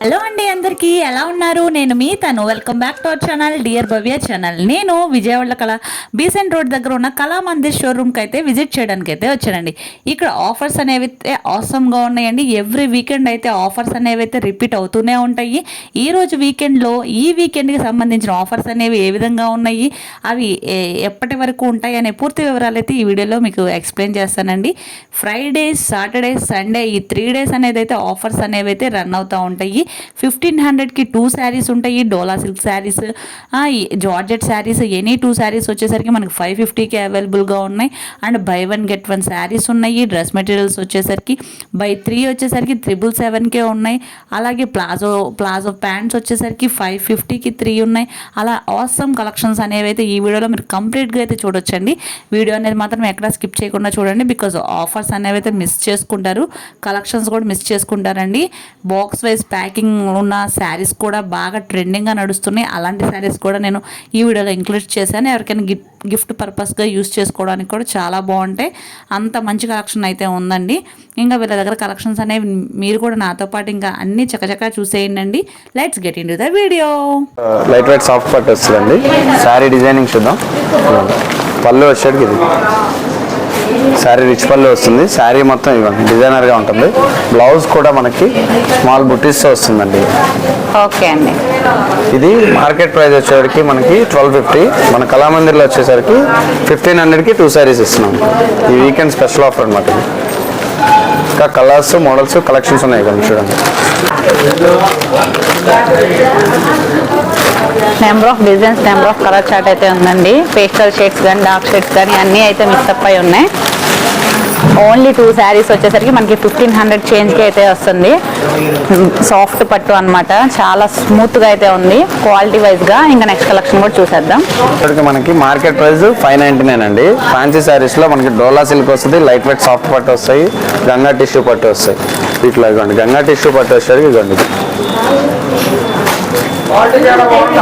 Hello అండి అందరికీ ఎలా ఉన్నారు? నేను మీ తను. Welcome back to our channel dear Bhavya channel నేను విజయవాడ కళ బీసెంట్ రోడ్ దగ్గర ఉన్న కళా మందిర్ షోరూమ్కి అయితే విజిట్ చేయడానికి అయితే వచ్చానండి. ఇక్కడ ఆఫర్స్ అనేవి అయితే ఆసమ్గా ఉన్నాయండి. ఎవ్రీ వీకెండ్ అయితే ఆఫర్స్ అనేవి అయితే రిపీట్ అవుతూనే ఉంటాయి. ఈ రోజు వీకెండ్లో ఈ వీకెండ్కి సంబంధించిన ఆఫర్స్ అనేవి ఏ విధంగా ఉన్నాయి? అవి ఎప్పటి వరకు ఉంటాయి అనే పూర్తి వివరాలు అయితే ఈ వీడియోలో మీకు ఎక్స్ప్లెయిన్ చేస్తానండి. ఫ్రైడేస్ సాటర్డే సండే ఈ త్రీ డేస్ అనేది అయితే ఆఫర్స్ అనేవి అయితే రన్ అవుతూ ఉంటాయి. ఫిఫ్టీన్ హండ్రెడ్కి టూ శారీస్ ఉంటాయి dola silk saris georgette saris any two saris వచ్చేసరికి మనకి ఫైవ్ ఫిఫ్టీకి అవైలబుల్గా ఉన్నాయి. And buy one get one saris ఉన్నాయి డ్రెస్ మెటీరియల్స్ వచ్చేసరికి బై త్రీ వచ్చేసరికి త్రిబుల్ సెవెన్కే ఉన్నాయి. అలాగే ప్లాజో ప్లాజో ప్యాంట్స్ వచ్చేసరికి ఫైవ్ ఫిఫ్టీకి త్రీ ఉన్నాయి. అలా ఆసమ్ కలెక్షన్స్ అనేవి అయితే ఈ వీడియోలో మీరు కంప్లీట్గా అయితే చూడొచ్చండి. వీడియో అనేది మాత్రం ఎక్కడ స్కిప్ చేయకుండా చూడండి బికాజ్ ఆఫర్స్ అనేవి అయితే మిస్ చేసుకుంటారు కలెక్షన్స్ కూడా మిస్ చేసుకుంటారండి. బాక్స్ వైజ్ ప్యాకింగ్ ఉన్న శారీస్ కూడా బాగా ట్రెండింగ్గా నడుస్తున్నాయి. అలాంటి శారీస్ కూడా నేను ఈ వీడియోలో ఇంక్లూడ్ చేశాను. ఎవరికైనా గిఫ్ట్ గిఫ్ట్ పర్పస్గా యూస్ చేసుకోవడానికి కూడా చాలా బాగుంటాయి. అంత మంచి కలెక్షన్ అయితే ఉందండి. ఇంకా వీళ్ళ దగ్గర కలెక్షన్స్ అనేవి మీరు కూడా నాతో పాటు ఇంకా అన్ని చకచకా చూసేయండి let's get into the video. Light weight soft పట్టు వస్తుందండి. శారీ డిజైనింగ్ చూద్దాం. Hmm. పళ్ళు వచ్చేటికి ఇది. శారీ రిచ్ పళ్ళు వస్తుంది. శారీ మొత్తం ఇవ్వండి. డిజైనర్గా ఉంటుంది. బ్లౌజ్ కూడా మనకి స్మాల్ బుటీస్తో వస్తుందండి. ఓకే అండి. ఇది మార్కెట్ ప్రైస్ వచ్చేసరికి మనకి ట్వెల్వ్ ఫిఫ్టీ మన కళామందిర్లో వచ్చేసరికి ఫిఫ్టీన్ హండ్రెడ్కి టూ శారీస్ ఇస్తున్నాం. ఈ వీకెండ్ స్పెషల్ ఆఫర్ అనమాట ఇంకా కలర్స్ మోడల్స్ కలెక్షన్స్ ఉన్నాయి ఇక్కడ చూడండి. Number of designs number of colour chart అయితే ఉందండి. పేస్టల్ షేడ్స్ కానీ డార్క్ షేడ్స్ కానీ అన్నీ అయితే మిక్సప్ అయి ఉన్నాయి. ఓన్లీ టూ శారీస్ వచ్చేసరికి మనకి ఫిఫ్టీన్ హండ్రెడ్ చేంజ్కి అయితే వస్తుంది. సాఫ్ట్ పట్టు అన్నమాట. చాలా స్మూత్గా అయితే ఉంది. క్వాలిటీ వైజ్గా ఇంకా నెక్స్ట్ కలెక్షన్ కూడా చూసేద్దాం. ఇక్కడికి మనకి market price five ninety nine అండి ఫ్యాన్సీ శారీస్లో మనకి డోలా సిల్క్ వస్తుంది లైట్ వెయిట్ సాఫ్ట్ పట్టు వస్తాయి గంగా టిష్యూ పట్టు వస్తాయి. వీటిలో ఇవ్వండి గంగా టిష్యూ పట్టు వచ్చేసరికి ఇవ్వండి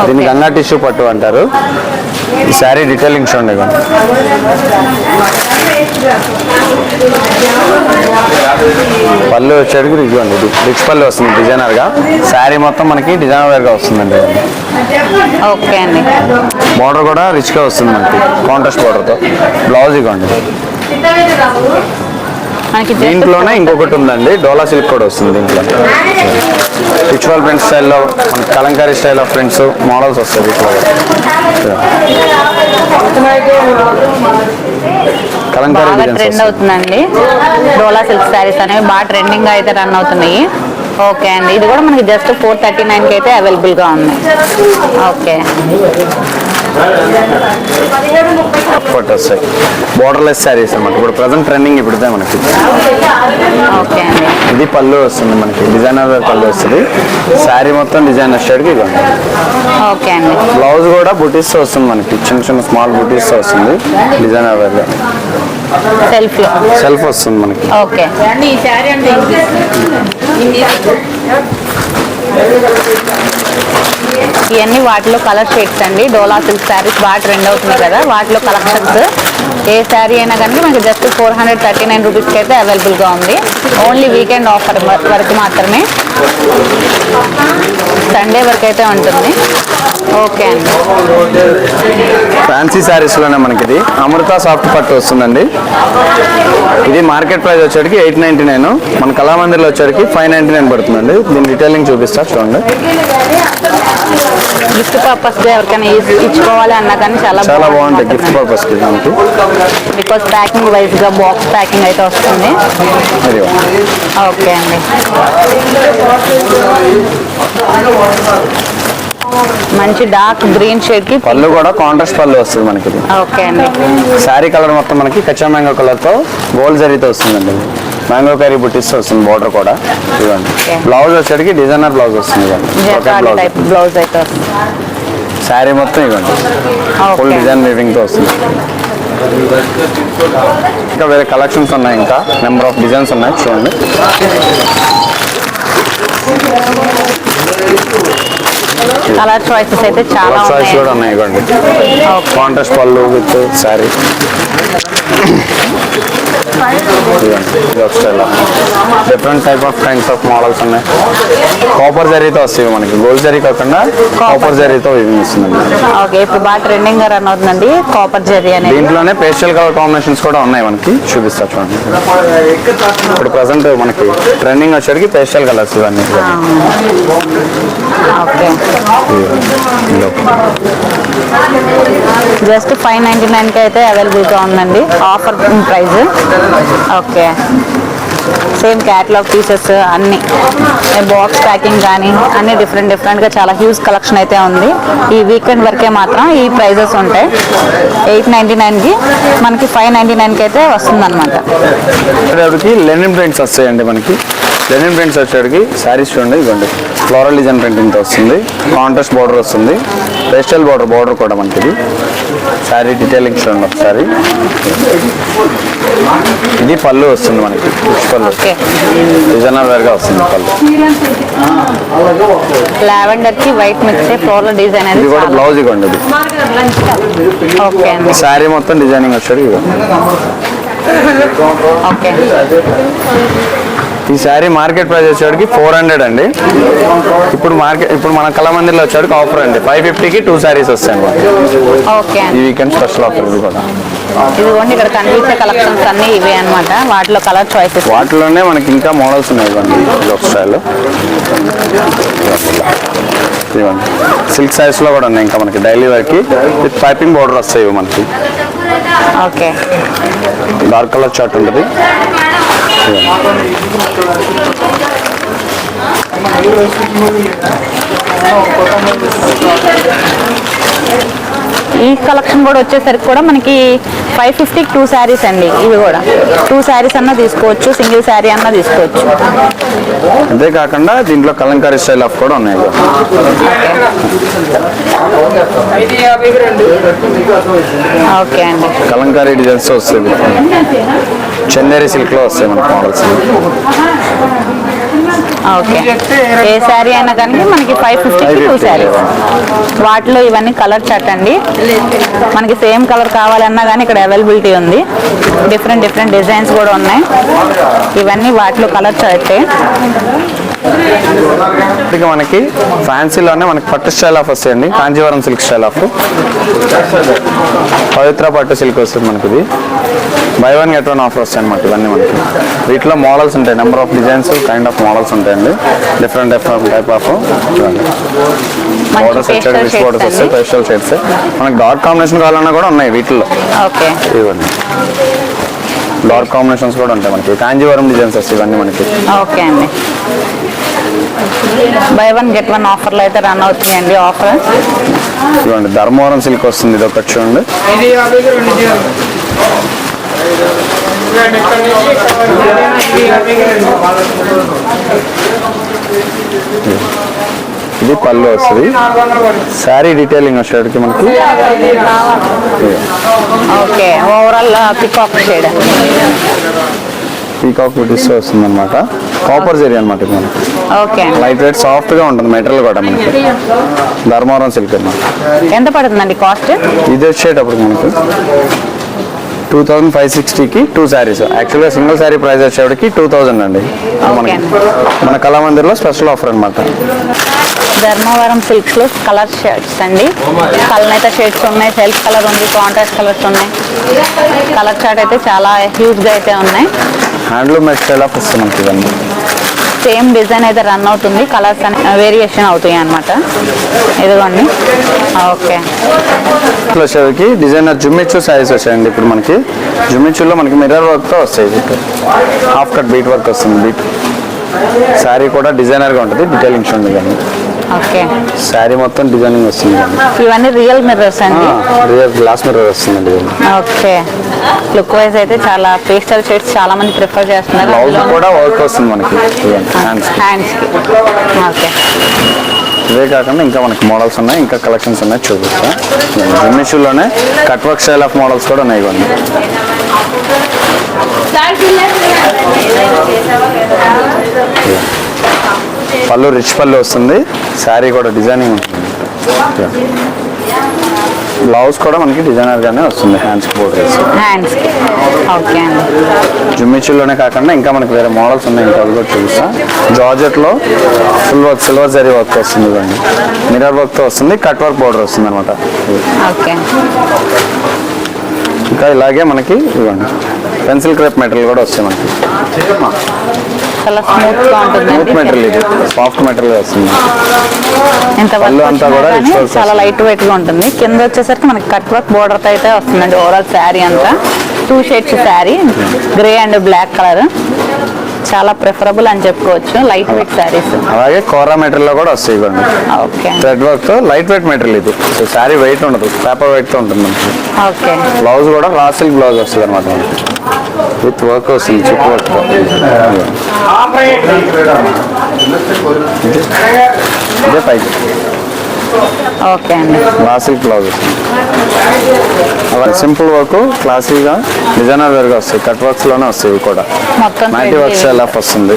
దీన్ని గంగా టిష్యూ పట్టు అంటారు. ఈ శారీ డీటెయిలింగ్ చూడండి పళ్ళు వచ్చేటికి ఇదిగోండి ఇది. రిచ్ పళ్ళు వస్తుంది డిజైనర్గా శారీ మొత్తం మనకి డిజైనర్ వేర్గా వస్తుందండి ఓకే అండి. బార్డర్ కూడా రిచ్గా వస్తుంది మనకి. కాంట్రాస్ట్ బార్డర్తో. బ్లౌజ్ ఇవ్వండి దీంట్లోనే ఇంకొకటి ఉందండి డోలా సిల్క్ కూడా వస్తుంది దీంట్లో. రిచువల్ ప్రింట్ స్టైల్లో kalamkari style of prints models వస్తాయి వీటిలో కలంకారీ ట్రెండ్ అవుతుందండి. డోలా సిల్క్ శారీస్ అనేవి బాగా ట్రెండింగ్ అయితే రన్ అవుతున్నాయి. ఓకే అండి. ఇది కూడా మనకి జస్ట్ ఫోర్ థర్టీ నైన్కి అయితే అవైలబుల్గా ఉంది. ఓకే పట్టు వస్తాయి బోర్డర్లెస్ శారీస్ అన్నమాట. ఇప్పుడు ప్రజెంట్ ట్రెండింగ్ ఇప్పుడు ఇదే మనకి. ఓకే అండి. ఇది పళ్ళు వస్తుంది మనకి. డిజైనర్ పళ్ళు వస్తుంది. శారీ మొత్తం డిజైనర్ షేడ్కి ఇవ్వండి ఓకే అండి. బ్లౌజ్ కూడా బుటీస్ వస్తుంది మనకి. చిన్న చిన్న స్మాల్ బుటీస్ వస్తుంది డిజైనర్ వేర్గా సెల్ఫ్ సెల్ఫ్ వస్తుంది మనకి. ఓకే. ఇవన్నీ వాటిలో కలర్ షేడ్స్ అండి. డోలా సిల్క్ శారీస్ బాగా ట్రెండ్ అవుతుంది కదా. వాటిలో కలెక్షన్స్. ఏ శారీ అయినా కనుక మనకి just four hundred thirty nine రూపీస్కి అయితే అవైలబుల్గా ఉంది. ఓన్లీ వీకెండ్ ఆఫర్ వరకు మాత్రమే. సండే వరకు అయితే ఉంటుంది. ఓకే అండి. ఫ్యాన్సీ శారీస్లోనే మనకి ఇది అమృత సాఫ్ట్ పట్టు వస్తుందండి. ఇది మార్కెట్ ప్రైస్ వచ్చేటికి ఎయిట్ నైన్టీ నైన్. మన కళామందిర్లో వచ్చేటికి ఫైవ్ నైంటీ నైన్ పడుతుందండి. దీని డీటెయిలింగ్ చూపిస్తా చూడండి. గిఫ్ట్ పర్పస్ ఎవరికైనా ఇచ్చుకోవాలి అన్నా కానీ చాలా చాలా బాగుంటాయి గిఫ్ట్ పర్పస్ బికాస్ ప్యాకింగ్ వైజ్గా బాక్స్ ప్యాకింగ్ అయితే వస్తుంది. ఓకే అండి. మంచి డార్క్ గ్రీన్ షేడ్కి పళ్ళు కూడా కాంట్రాస్ట్ పళ్ళు వస్తుంది మనకి. ఓకే అండి. శారీ కలర్ మొత్తం మనకి కచ్చా మ్యాంగో కలర్తో గోల్డ్ జరీతో వస్తుందండి. మ్యాంగో కర్రీ బుట్టిస్ వస్తుంది బార్డర్ కూడా. ఇవ్వండి. బ్లౌజ్ వచ్చేటికి డిజైనర్ బ్లౌజ్ వస్తుంది ఇవ్వండి బ్లౌజ్ అయితే శారీ మొత్తం ఇవ్వండి ఫుల్ డిజైన్ వీవింగ్తో వస్తుంది. ఇంకా వేరే కలెక్షన్స్ ఉన్నాయి ఇంకా. నెంబర్ ఆఫ్ డిజైన్స్ ఉన్నాయి చూడండి. కలర్ చాయిసెస్ అయితే చాలా చాయిస్ కూడా ఉన్నాయి ఇవ్వండి కాంట్రాస్ట్ పళ్ళు with sari 扱いな。different type of kinds of models ఉన్నాయి. కాపర్ జరీతో వస్తాయి మనకి. గోల్డ్ జరీ కాకుండా కాపర్ జరీతో ఇవి ఓకే ఇప్పుడు బాగా ట్రెండింగ్గా రన్ అవుతుందండి కాపర్ జరీ అనేది. దీంట్లోనే పేస్టల్ కలర్ కాంబినేషన్స్ కూడా ఉన్నాయి మనకి. చూపిస్తా చూడండి. ఇప్పుడు ప్రజెంట్ మనకి ట్రెండింగ్ వచ్చేటికి పేస్టల్ కలర్స్ ఇవన్నీ. జస్ట్ ఫైవ్ నైంటీ నైన్కి అయితే అవైలబుల్గా ఉందండి. Offer price okay same catalogue pieces అన్ని. బాక్స్ ప్యాకింగ్ కానీ అన్ని డిఫరెంట్ డిఫరెంట్గా చాలా హ్యూజ్ కలెక్షన్ అయితే ఉంది. ఈ వీకెండ్ వరకే మాత్రం ఈ ప్రైజెస్ ఉంటాయి. ఎయిట్ నైంటీ నైన్కి మనకి ఫైవ్ నైంటీ నైన్కి అయితే వస్తుంది అనమాట లెనిన్ ప్రింట్స్ వస్తాయండి మనకి. లెనిన్ ప్రింట్స్ వచ్చేటికి శారీస్ చూడండి ఇవ్వండి ఫ్లోరల్ డిజైన్ ప్రింటింగ్తో వస్తుంది. కాంట్రాస్ట్ బార్డర్ వస్తుంది. పేస్టల్ బార్డర్ బార్డర్ కూడా మనకి ఇది శారీ డీటెయిలింగ్ చూడండి ఒకసారి. ఇది పళ్ళు వస్తుంది మనకి. పళ్ళు. డిజైనర్ వేర్గా వస్తుంది పళ్ళు. వైట్ మిక్స్ ఫ్లోరల్ డిజైన్ ఇది కూడా బ్లౌజ్ ఇవ్వండి ఇది. శారీ మొత్తం డిజైనింగ్ వచ్చేది ఇవ్వండి. ఓకే. ఈ శారీ మార్కెట్ ప్రైస్ వచ్చేటికి ఫోర్ హండ్రెడ్ అండి. ఇప్పుడు మార్కెట్ ఇప్పుడు మన కళామందిర్లో వచ్చేటికి ఆఫర్ అండి. ఫైవ్ ఫిఫ్టీకి టూ శారీస్ వస్తాయండి ఓకే ఈ వీకెండ్ స్పెషల్ ఆఫర్ ఇది కూడా. ఇదిగోండి ఇక్కడ కనిపించే కలెక్షన్స్ అన్ని ఇవే అన్నమాట. వాటిలో కలర్ చాయిసెస్ వాటిలోనే మనకి ఇంకా మోడల్స్ ఉన్నాయి ఇవ్వండి ఇది ఒక స్టైల్ ఇవ్వండి సిల్క్ సైజ్లో కూడా ఉన్నాయి ఇంకా మనకి డైలీ వేర్కి విత్ పైపింగ్ బోర్డర్ వస్తాయి ఇవి మనకి. ఓకే. డార్క్ కలర్ చార్ట్ ఉంటుంది. Thank you. ఈ కలెక్షన్ కూడా వచ్చేసరికి కూడా మనకి ఫైవ్ ఫిఫ్టీకి టూ శారీస్ అండి. ఇవి కూడా. టూ శారీస్ అన్నా తీసుకోవచ్చు సింగిల్ శారీ అన్నా తీసుకోవచ్చు. అంతేకాకుండా దీంట్లో కలంకారీ స్టైల్ ఆఫ్ కూడా ఉన్నాయి. ఓకే అండి. కలంకారీ డిజైన్స్ వస్తుంది చందేరి సిల్క్లో వస్తాయి మనకి మోడల్స్ ఓకే ఏ శారీ అయినా కానీ మనకి ఫైవ్ ఫిఫ్టీకి టూ 550. శారీస్ వాటిలో ఇవన్నీ కలర్ చాట్ అండి. మనకి సేమ్ కలర్ కావాలన్నా కానీ ఇక్కడ అవైలబిలిటీ ఉంది. డిఫరెంట్ డిఫరెంట్ డిజైన్స్ కూడా ఉన్నాయి. ఇవన్నీ వాటిలో కలర్ చాటే ఇక మనకి ఫ్యాన్సీలోనే మనకి పట్టు స్టైల్ ఆఫ్ వస్తాయండి. కాంజీవరం సిల్క్ స్టైల్ ఆఫ్ పవిత్ర పట్టు సిల్క్ వస్తుంది మనకి ఇది. Buy one get one offer వస్తాయి అనమాట ఇవన్నీ మనకి. వీటిలో మోడల్స్ ఉంటాయి. Number of designs kind of models ఉంటాయండి different different type of borders వచ్చాయి రిచ్ బోర్డర్స్ వస్తాయి. పేస్టల్ షేడ్స్ మనకి డార్క్ కాంబినేషన్ కావాలన్నా కూడా ఉన్నాయి వీటిల్లో. ఓకే. ఇవన్నీ డార్క్ కాంబినేషన్స్ కూడా ఉంటాయి మనకి. కాంజీవరం డిజైన్స్ వస్తాయి ఇవన్నీ మనకి. ఓకే అండి. బై వన్ గెట్ వన్ ఆఫర్లో అయితే రన్ అవుతున్నాయండి ఆఫర్ ఇదిగోండి ధర్మవరం సిల్క్ వస్తుంది. ఇది ఒకటి చూడండి ఇది పళ్ళు వస్తుంది. శారీ డీటెయిలింగ్ వచ్చేటికి మనకి okay overall peacock shade peacock బుటీస్ వస్తుంది అనమాట కాపర్ జరీ అనమాట మనకి. ఓకే. లైట్ వెయిట్ సాఫ్ట్గా ఉంటుంది మెటీరియల్ కూడా మనకి. ధర్మవరం సిల్క్ అనమాట ఎంత పడుతుందండి కాస్ట్ ఇది వచ్చేటప్పుడు మనకి టూ థౌజండ్ ఫైవ్ సిక్స్టీకి టూ శారీస్. యాక్చువల్గా సింగిల్ శారీ ప్రైస్ వచ్చేటికి టూ థౌజండ్ అండి. మనకి మన కళామందిర్లో స్పెషల్ ఆఫర్ అనమాట ధర్మవరం సిల్క్స్లో కలర్ షేడ్స్ అండి. కలనైతే షేడ్స్ ఉన్నాయి సెల్ఫ్ కలర్ ఉంది కాంట్రాస్ట్ కలర్స్ ఉన్నాయి. కలర్ చార్ట్ అయితే చాలా హ్యూజ్గా అయితే ఉన్నాయి. హ్యాండ్లూమ్ స్టైల్ ఆఫ్ మనకి ఇవన్నీ. సేమ్ డిజైన్ అయితే రన్ అవుతుంది కలర్స్ అనే వేరియేషన్ అవుతాయి అనమాట ఇదిగోండి. ఓకే. వచ్చేసరికి డిజైనర్ జుమ్మిచ్చు శారీస్ వచ్చాయండి ఇప్పుడు మనకి. జుమ్మిచ్చులో మనకి మిర్రర్ వర్క్తో వస్తాయి. హాఫ్ కట్ బీట్ వర్క్ వస్తుంది. బీట్ శారీ కూడా డిజైనర్గా ఉంటుంది డీటెయిలింగ్స్ ఉంది కానీ ఓకే. శారీ మొత్తం డిజైనింగ్ వస్తుంది. ఇవన్నీ రియల్ మిర్రర్స్ అండి? రియల్ గ్లాస్ మిర్రర్ వస్తుందండి ఇది. ఓకే. లుక్ వైజ్ అయితే చాలా పేస్టల్ షేడ్స్ చాలా మంది ప్రిఫర్ చేస్తున్నారు. బ్లౌజ్ కూడా వర్క్ వస్తుంది మనకి. Hands okay. ఇవే కాకుండా ఇంకా మనకి మోడల్స్ ఉన్నాయి ఇంకా కలెక్షన్స్ ఉన్నాయి చూపిస్తా. జిమ్మిషుల్లోనే cut work style of models కూడా ఉన్నాయి ఇవన్నీ. పళ్ళు రిచ్ పళ్ళు వస్తుంది. శారీ కూడా డిజైనింగ్ ఉంటుంది. బ్లౌజ్ కూడా మనకి డిజైనర్ గానే వస్తుంది హ్యాండ్స్ బోర్డర్ వేసి. హ్యాండ్స్ ఓకే జుమ్మిచ్చుల్లోనే కాకుండా ఇంకా మనకి వేరే మోడల్స్ ఉన్నాయి ఇంకా కూడా చూపిస్తా. జార్జెట్లో full work silver zari work వస్తుంది ఇవ్వండి మిరర్ వర్క్తో వస్తుంది కట్ వర్క్ బోర్డర్ వస్తుంది అనమాట ఓకే ఇంకా ఇలాగే మనకి ఇవ్వండి. పెన్సిల్ క్రేప్ మెటీరియల్ కూడా వస్తాయి మనకి. చాలా స్మూత్గా ఉంటుందండి మెటీరియల్ ఇది. సాఫ్ట్ మెటీరియల్ వస్తుంది. ఎంత వర్క్ చాలా. లైట్ వెయిట్గా ఉంటుంది. కింద వచ్చేసరికి మనకి కట్ వర్క్ బోర్డర్తో అయితే వస్తుందండి. ఓవరాల్ శారీ అంతా. Two shades sari grey and black colour చాలా ప్రిఫరబుల్ అని చెప్పుకోవచ్చు. లైట్ వెయిట్ శారీస్ అలాగే కోరా మెటీరియల్లో కూడా వస్తాయి ఇవ్వండి ఓకే థ్రెడ్ వర్క్తో లైట్ వెయిట్ మెటీరియల్ ఇది. సో శారీ వెయిట్ ఉండదు. పేపర్ వెయిట్తో ఉంటుంది మనకి. ఓకే బ్లౌజ్ కూడా రా సిల్క్ బ్లౌజ్ వస్తుంది అనమాట విత్ వర్క్ వస్తుంది చిప్ వర్క్ ఇదే పైకి. ఓకే అండి. Raw silk blouse. వస్తుంది అలా సింపుల్ వర్క్ క్లాసీగా డిజైనర్ వేరుగా వస్తాయి. కట్ వర్క్స్లోనే వస్తాయి కూడా. thread works. ఎలా వస్తుంది.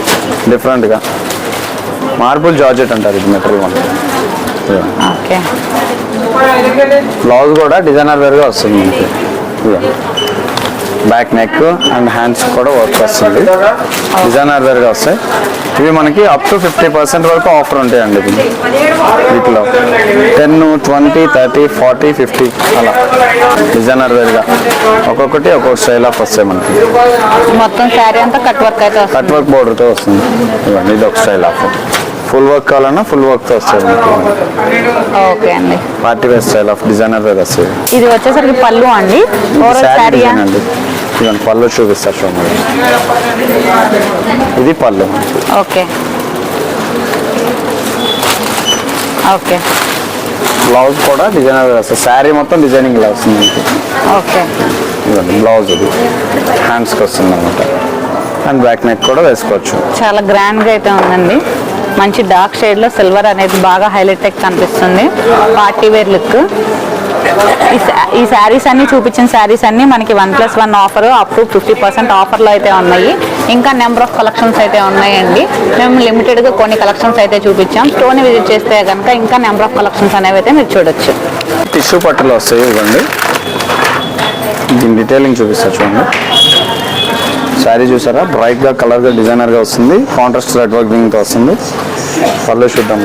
డిఫరెంట్గా మార్బుల్ జార్జెట్ అంటారు ఇది మెటీరియల్ ఓకే. బ్లౌజ్ కూడా డిజైనర్ వేరుగా వస్తుంది బ్యాక్ నెక్ అండ్ హ్యాండ్స్ కూడా వర్క్ వస్తుంది డిజైనర్ వేరుగా వస్తాయి. ఇవి మనకి అప్ టు ఫిఫ్టీ పర్సెంట్ వరకు ఆఫర్ ఉంటాయండి ఇది వీటిలో ten twenty thirty forty fifty అలా. డిజైనర్ వేరుగా ఒక్కొక్కటి ఒక్కొక్క స్టైల్ ఆఫ్ వస్తాయి మనకి. మొత్తం శారీ అంతా కట్ వర్క్ అయితే కట్ వర్క్ బోర్డర్తో వస్తుంది. ఇవ్వండి ఇది ఒక స్టైల్ ఆఫ్ ఫుల్ వర్క్ కావాలన్నా ఫుల్ వర్క్తో వస్తాయి మనకి ఓకే అండి. Party wear style of designer wear వస్తాయి ఇది వచ్చేసరికి పళ్ళు అండి. శారీ అండి. ఇవన్నీ పళ్ళు చూపిస్తారు చూడండి. ఇది పళ్ళు. ఓకే. ఓకే. బ్లౌజ్ కూడా డిజైనర్ వస్తుంది. శారీ మొత్తం డిజైనింగ్ ఇలా వస్తుంది ఓకే. ఇవ్వండి బ్లౌజ్ ఇది. హ్యాండ్స్కి వస్తుంది అనమాట అండ్ బ్యాక్ నెక్ కూడా వేసుకోవచ్చు. చాలా గ్రాండ్గా అయితే ఉందండి. మంచి డార్క్ షేడ్లో సిల్వర్ అనేది బాగా హైలైట్ అయి కనిపిస్తుంది. Party wear look. ఈ శారీస్ అన్ని చూపించిన శారీస్ అన్ని మనకి one plus one offer up to fifty percent ఆఫర్లో అయితే ఉన్నాయి. ఇంకా నెంబర్ ఆఫ్ కలెక్షన్స్ అయితే ఉన్నాయండి. మేము లిమిటెడ్గా కొన్ని కలెక్షన్స్ అయితే చూపించాం. స్టోన్ విజిట్ చేస్తే కనుక ఇంకా నెంబర్ ఆఫ్ కలెక్షన్స్ అనేవి అయితే మీరు చూడొచ్చు. టిష్యూ పట్టులు వస్తాయి ఇవ్వండి. దీని డీటెయిలింగ్ చూపిస్తారు చూడండి. శారీ చూసారా? బ్రైట్గా కలర్గా డిజైనర్గా వస్తుంది. కాంట్రాస్ట్ రెడ్ వర్కింగ్తో వస్తుంది. పళ్ళు చూద్దాం.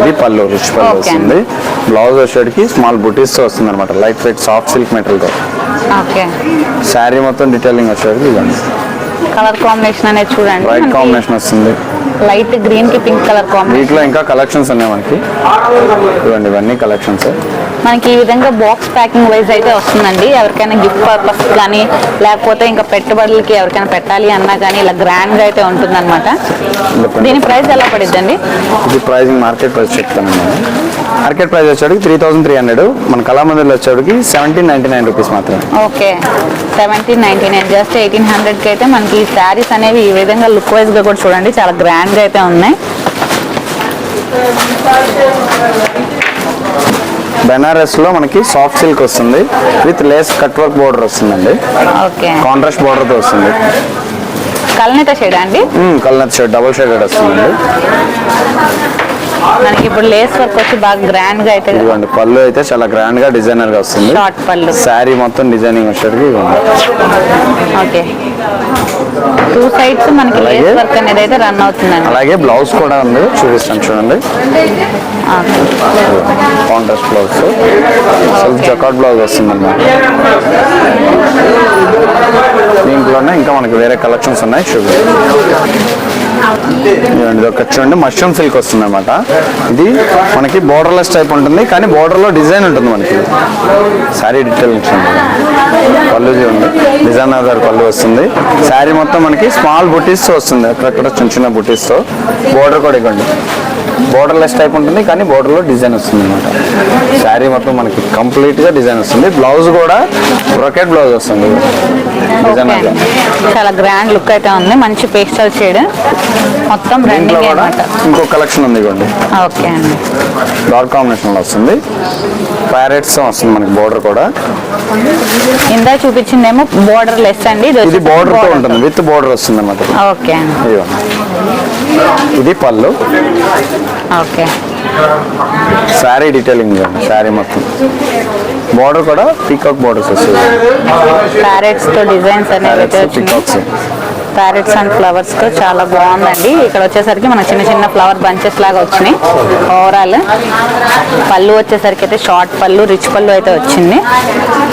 ఇది పళ్ళు రిచ్ పళ్ళు. వస్తుంది. బ్లౌజ్ వచ్చేటికి స్మాల్ బుటీస్తో వస్తుంది అనమాట లైట్ వెయిట్ సాఫ్ట్ సిల్క్ మెటీరియల్తో. ఓకే శారీ మొత్తం డీటెయిలింగ్ వచ్చేటికి ఇదండి. కలర్ కాంబినేషన్ అనేది చూడండి. వైట్ కాంబినేషన్ వస్తుంది. లైట్ గ్రీన్కి పింక్ కలర్ కాంబినేషన్. వీటిలో ఇంకా కలెక్షన్స్ ఉన్నాయి మనకి. ఇవ్వండి ఇవన్నీ కలెక్షన్స్. మనకి ఈ విధంగా బాక్స్ ప్యాకింగ్ వైజ్ అయితే వస్తుందండి. ఎవరికైనా గిఫ్ట్ పర్పస్ కానీ లేకపోతే ఇంకా పెట్టుబడులకి ఎవరికైనా పెట్టాలి అన్నా కానీ ఇలా గ్రాండ్గా అయితే ఉంటుందన్నమాట. దీని ప్రైస్ ఎలా పడిద్దండి? ఇది ప్రైజింగ్ మార్కెట్ ప్రైస్ చెప్తాను మార్కెట్ ప్రైస్ వచ్చేటికి త్రీ థౌసండ్ త్రీ హండ్రెడ్. మన కళామందిర్లో వచ్చేటికి సెవెంటీన్ నైన్టీ నైన్ రూపీస్ మాత్రమే. Okay. Seventeen ninety nine just eighteen హండ్రెడ్కి అయితే మనకి ఈ శారీస్ అనేవి ఈ విధంగా లుక్ వైజ్గా కూడా చూడండి. చాలా గ్రాండ్ గా అయితే ఉన్నాయి. బెనారస్లో మనకి సాఫ్ట్ సిల్క్ వస్తుంది. With lace cut work border వస్తుందండి. ఓకే. కాంట్రాస్ట్ బోర్డర్తో వస్తుంది. కల్నేత షేడ్ అండి? కలర్ షేడ్ డబుల్ షేడెడ్ వస్తుందండి. మనకి ఇప్పుడు లేస్ వర్క్ వచ్చి బాగా గ్రాండ్గా అయితే ఇదిగోండి పళ్ళు అయితే చాలా గ్రాండ్గా డిజైనర్గా వస్తుంది. షార్ట్ పళ్ళు. శారీ మొత్తం డిజైనింగ్ వచ్చేటికి. ఓకే టూ సైడ్స్ మనకి లేస్ వర్క్ అనేది అయితే రన్ అవుతుందండి. అలాగే బ్లౌజ్ కూడా ఉంది చూపిస్తాను చూడండి. Contrast blouse self jacquard blouse వస్తుందండి దీంట్లోనే ఇంకా మనకి వేరే కలెక్షన్స్ ఉన్నాయి ఇదిగోండి, ఇది ఒక చూడండి మష్రూమ్ సిల్క్ వస్తుంది అనమాట ఇది మనకి బోర్డర్లెస్ టైప్ ఉంటుంది కానీ border లో డిజైన్ ఉంటుంది మనకి. శారీ డీటెయిల్ ఇచ్చింది పళ్ళు ఉంది. డిజైన్ ఆధార్ పళ్ళు వస్తుంది. శారీ మొత్తం మనకి స్మాల్ బుటీస్ వస్తుంది. అక్కడక్కడ చిన్న చిన్న బుటీస్తో. బోర్డర్ కూడా ఇవ్వండి. బోర్డర్లెస్ టైప్ ఉంటుంది కానీ border లో డిజైన్ వస్తుంది అనమాట శారీ మొత్తం మనకి కంప్లీట్గా డిజైన్ వస్తుంది. బ్లౌజ్ కూడా రొకెట్ బ్లౌజ్ వస్తుంది. డిజైన్ చాలా గ్రాండ్ లుక్ అయితే ఉంది. మంచి పేస్టల్ షేడ్ మొత్తం ఇంకో కలెక్షన్ ఉంది ఇవ్వండి. ఓకే అండి. డార్క్ కాంబినేషన్లో వస్తుంది. ప్యారెట్స్ వస్తుంది మనకి బోర్డర్ కూడా. ఇందా చూపించిందేమో బోర్డర్ లెస్ అండి ఇది బోర్డర్తో. ఉంటుంది విత్ బోర్డర్ వస్తుంది అన్నమాట ఓకే అండి. ఇది పళ్ళు. ఓకే. శారీ డీటెయిలింగ్ శారీ మొత్తం. బోర్డర్ కూడా పీకాక్ బోర్డర్స్ వస్తుంది. ప్యారెట్స్తో డిజైన్స్ అనేవి పీకాక్స్ ప్యారెట్స్ అండ్ ఫ్లవర్స్తో చాలా బాగుందండి. ఇక్కడ వచ్చేసరికి మనకి చిన్న చిన్న ఫ్లవర్ బంచెస్ లాగా వచ్చినాయి. ఓవరాల్ పళ్ళు వచ్చేసరికి అయితే షార్ట్ పళ్ళు రిచ్ పళ్ళు అయితే వచ్చింది.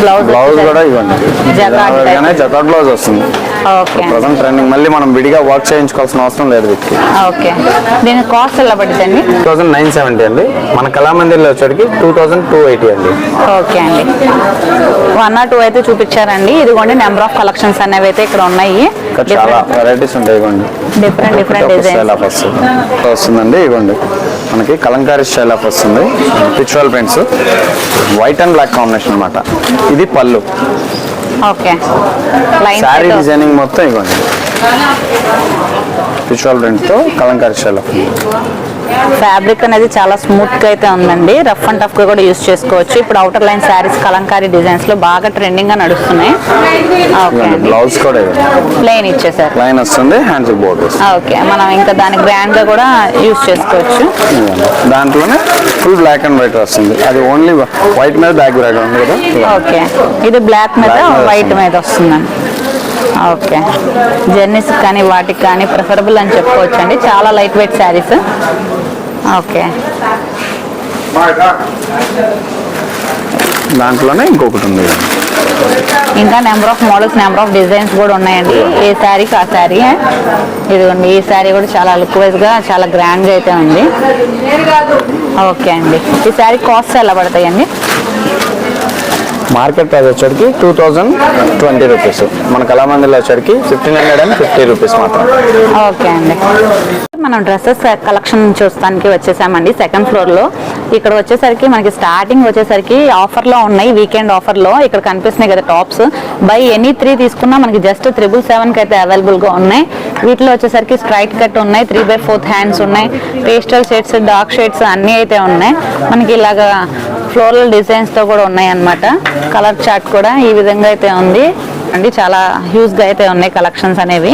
బ్లౌజ్ బ్లౌజ్ కూడా ఇవ్వండి. జకాట్ బ్లౌజ్ వస్తుంది. ఓకే ప్రజెంట్ ట్రెండింగ్ మళ్ళీ మనం విడిగా వర్క్ చేయించుకోవాల్సిన అవసరం లేదు వీటికి. ఓకే దీని కాస్ట్ ఎలా పడుతుందండి టూ థౌసండ్ నైన్ సెవెంటీ అండి. మన కళామందిర్లో వచ్చేటికి టూ థౌసండ్ టూ ఎయిటీ అండి. ఓకే అండి. వన్ ఆర్ టూ అయితే చూపించారండి. ఇదిగోండి నెంబర్ ఆఫ్ కలెక్షన్స్ అనేవి అయితే ఇక్కడ ఉన్నాయి చాలా వెరైటీస్ ఉంటాయి ఇవ్వండి. డిఫరెంట్ డిఫరెంట్ స్టైల్ ఆఫ్ వస్తుంది వస్తుందండి ఇవ్వండి. మనకి కలంకారీ స్టైల్ ఆఫ్ వస్తుంది. Pictorial prints white and black combination అన్నమాట. ఇది పళ్ళు. ఓకే. శారీ డిజైనింగ్ మొత్తం ఇవ్వండి. పిక్చువల్ ప్రింట్తో కలంకారీ స్టైల్ ఆఫ్ ఫ్యాబ్రిక్ అనేది చాలా స్మూత్గా అయితే ఉందండి. రఫ్ అండ్ టఫ్గా కూడా యూస్ చేసుకోవచ్చు. ఇప్పుడు అవుటర్ లైన్ శారీస్ కలంకారీ డిజైన్స్లో బాగా ట్రెండింగ్గా నడుస్తున్నాయి. ఓకే బ్లౌజ్ కూడా ప్లెయిన్ ఇచ్చేసారు. లైన్ వస్తుంది హ్యాండ్స్ బోర్డర్ ఓకే మనం ఇంకా దాని గ్రాండ్గా కూడా యూస్ చేసుకోవచ్చు. దాంట్లోనే ఫుల్ బ్లాక్ అండ్ వైట్ వస్తుంది. అది ఓన్లీ వైట్ మీద బ్లాక్ ఉంది కదా. ఓకే ఇది బ్లాక్ మీద వైట్. మీద వస్తుందండి. ఓకే. జర్నీస్ కానీ వాటికి కానీ ప్రిఫరబుల్ అని చెప్పుకోవచ్చు అండి చాలా లైట్ వెయిట్ శారీస్ ఓకే. దాంట్లోనే ఇంకొకటి ఉంది. ఇంకా number of models number of designs కూడా ఉన్నాయండి. ఏ శారీకి ఆ శారీ ఇదిగోండి ఈ శారీ కూడా చాలా లుక్ వైజ్గా చాలా గ్రాండ్గా అయితే ఉంది. ఓకే అండి. ఈ శారీ కాస్ట్ ఎలా పడతాయండి? మార్కెట్ ప్రైస్ వచ్చేటికి టూ థౌజండ్ ట్వంటీ రూపీస్. మన కళామందిలో వచ్చేటికి fifteen hundred and fifty rupees మాత్రం ఓకే అండి. మనం డ్రెస్సెస్ కలెక్షన్ చూస్తానికి వచ్చేసామండి సెకండ్ ఫ్లోర్లో. ఇక్కడ వచ్చేసరికి మనకి స్టార్టింగ్ వచ్చేసరికి ఆఫర్లో ఉన్నాయి వీకెండ్ ఆఫర్లో. ఇక్కడ కనిపిస్తున్నాయి కదా టాప్స్. బై ఎనీ త్రీ తీసుకున్నా మనకి జస్ట్ త్రిబుల్ సెవెన్కి అయితే అవైలబుల్గా ఉన్నాయి. వీటిలో వచ్చేసరికి స్ట్రైట్ కట్ ఉన్నాయి త్రీ బై ఫోర్త్ హ్యాండ్స్ ఉన్నాయి. పేస్టల్ షేడ్స్ డార్క్ షేడ్స్ అన్నీ అయితే ఉన్నాయి. మనకి ఇలాగా ఫ్లోరల్ డిజైన్స్తో కూడా ఉన్నాయన్నమాట. కలర్ చార్ట్ కూడా ఈ విధంగా అయితే ఉంది. అండి చాలా హ్యూజ్గా అయితే ఉన్నాయి కలెక్షన్స్ అనేవి.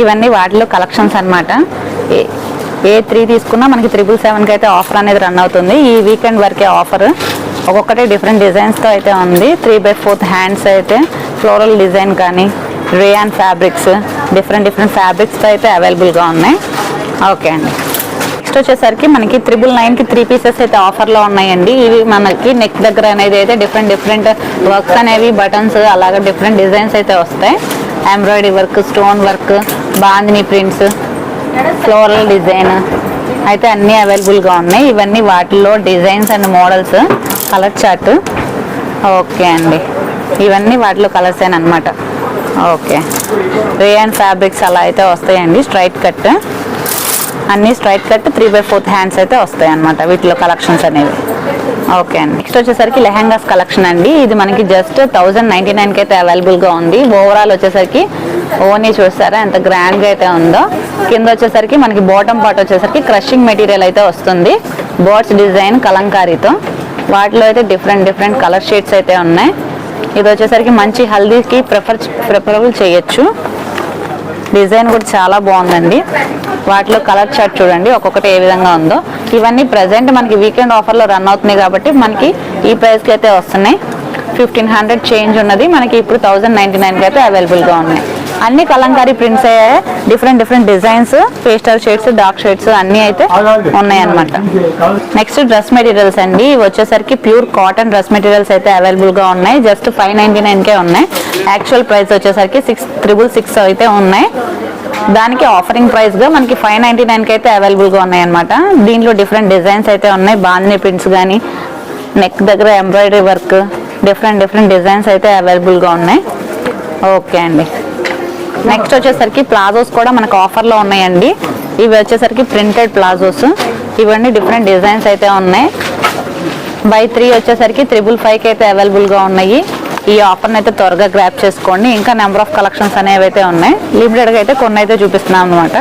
ఇవన్నీ వాటిలో కలెక్షన్స్ అనమాట ఏ ఏ త్రీ తీసుకున్నా మనకి త్రిబుల్ సెవెన్కి అయితే ఆఫర్ అనేది రన్ అవుతుంది. ఈ వీకెండ్ వరకే ఆఫర్ ఒక్కొక్కటి డిఫరెంట్ డిజైన్స్తో అయితే ఉంది. త్రీ బై ఫోర్త్ హ్యాండ్స్ అయితే ఫ్లోరల్ డిజైన్ కానీ రేయాన్ ఫ్యాబ్రిక్స్ డిఫరెంట్ డిఫరెంట్ ఫ్యాబ్రిక్స్తో అయితే అవైలబుల్గా ఉన్నాయి. ఓకే అండి. నెక్స్ట్ వచ్చేసరికి మనకి త్రిబుల్ నైన్కి త్రీ పీసెస్ అయితే ఆఫర్లో ఉన్నాయండి. ఇవి మనకి నెక్ దగ్గర అనేది అయితే డిఫరెంట్ డిఫరెంట్ వర్క్స్ అనేవి బటన్స్ అలాగే డిఫరెంట్ డిజైన్స్ అయితే వస్తాయి. Embroidery work stone work bandhani prints floral design అయితే అన్నీ అవైలబుల్గా ఉన్నాయి. ఇవన్నీ వాటిల్లో designs and models colour chart okay అండి. ఇవన్నీ వాటిలో కలర్స్ అనమాట ఓకే. రేయన్ ఫ్యాబ్రిక్స్ అలా అయితే వస్తాయండి స్ట్రైట్ కట్ అన్ని straight cut three by fourth hands అయితే వస్తాయి అనమాట వీటిలో కలెక్షన్స్ అనేవి. ఓకే అండి. నెక్స్ట్ వచ్చేసరికి లెహంగాస్ కలెక్షన్ అండి. ఇది మనకి జస్ట్ థౌజండ్ నైన్టీ నైన్కి అయితే అవైలబుల్గా ఉంది. ఓవరాల్ వచ్చేసరికి ఓనీ చూస్తారా? ఎంత గ్రాండ్గా అయితే ఉందో. కింద వచ్చేసరికి మనకి బాటమ్ పార్ట్ వచ్చేసరికి క్రషింగ్ మెటీరియల్ అయితే వస్తుంది. బోర్డ్స్ డిజైన్ కలంకారీతో. వాటిలో అయితే డిఫరెంట్ డిఫరెంట్ కలర్ షేడ్స్ అయితే ఉన్నాయి. ఇది వచ్చేసరికి మంచి హల్దీకి ప్రిఫర్ ప్రిఫరబుల్ చేయొచ్చు. డిజైన్ కూడా చాలా బాగుందండి. వాటిలో కలర్ చార్ట్ చూడండి ఒక్కొక్కటి ఏ విధంగా ఉందో. ఇవన్నీ ప్రజెంట్ మనకి వీకెండ్ ఆఫర్లో రన్ అవుతున్నాయి కాబట్టి మనకి ఈ ప్రైస్కి అయితే వస్తున్నాయి. ఫిఫ్టీన్ హండ్రెడ్ చేంజ్ ఉన్నది మనకి ఇప్పుడు థౌజండ్ నైంటీ నైన్కి అయితే అవైలబుల్గా ఉన్నాయి. అన్ని Kalamkari prints different different designs pastel shades dark shades అన్నీ అయితే ఉన్నాయన్నమాట. నెక్స్ట్ డ్రెస్ మెటీరియల్స్ అండి వచ్చేసరికి ప్యూర్ కాటన్ డ్రెస్ మెటీరియల్స్ అయితే అవైలబుల్గా ఉన్నాయి. జస్ట్ ఫైవ్ నైంటీ నైన్కే ఉన్నాయి. యాక్చువల్ ప్రైస్ వచ్చేసరికి సిక్స్ త్రిబుల్ సిక్స్ అయితే ఉన్నాయి. దానికి ఆఫరింగ్ ప్రైస్గా మనకి ఫైవ్ నైంటీ నైన్కి అయితే అవైలబుల్గా ఉన్నాయన్నమాట. దీంట్లో డిఫరెంట్ డిజైన్స్ అయితే ఉన్నాయి. బాందిని ప్రింట్స్ కానీ నెక్ దగ్గర embroidery work different different designs అయితే అవైలబుల్గా ఉన్నాయి. ఓకే అండి. నెక్స్ట్ వచ్చేసరికి ప్లాజోస్ కూడా మనకు ఆఫర్లో ఉన్నాయండి. ఇవి వచ్చేసరికి ప్రింటెడ్ ప్లాజోస్ ఇవన్నీ డిఫరెంట్ డిజైన్స్ అయితే ఉన్నాయి. బై త్రీ వచ్చేసరికి త్రిబుల్ ఫైవ్కి అయితే అవైలబుల్గా ఉన్నాయి. ఈ ఆఫర్ని అయితే త్వరగా గ్రాప్ చేసుకోండి. ఇంకా నెంబర్ ఆఫ్ కలెక్షన్స్ అనేవి అయితే ఉన్నాయి లిమిటెడ్గా అయితే కొన్ని అయితే చూపిస్తున్నాం అనమాట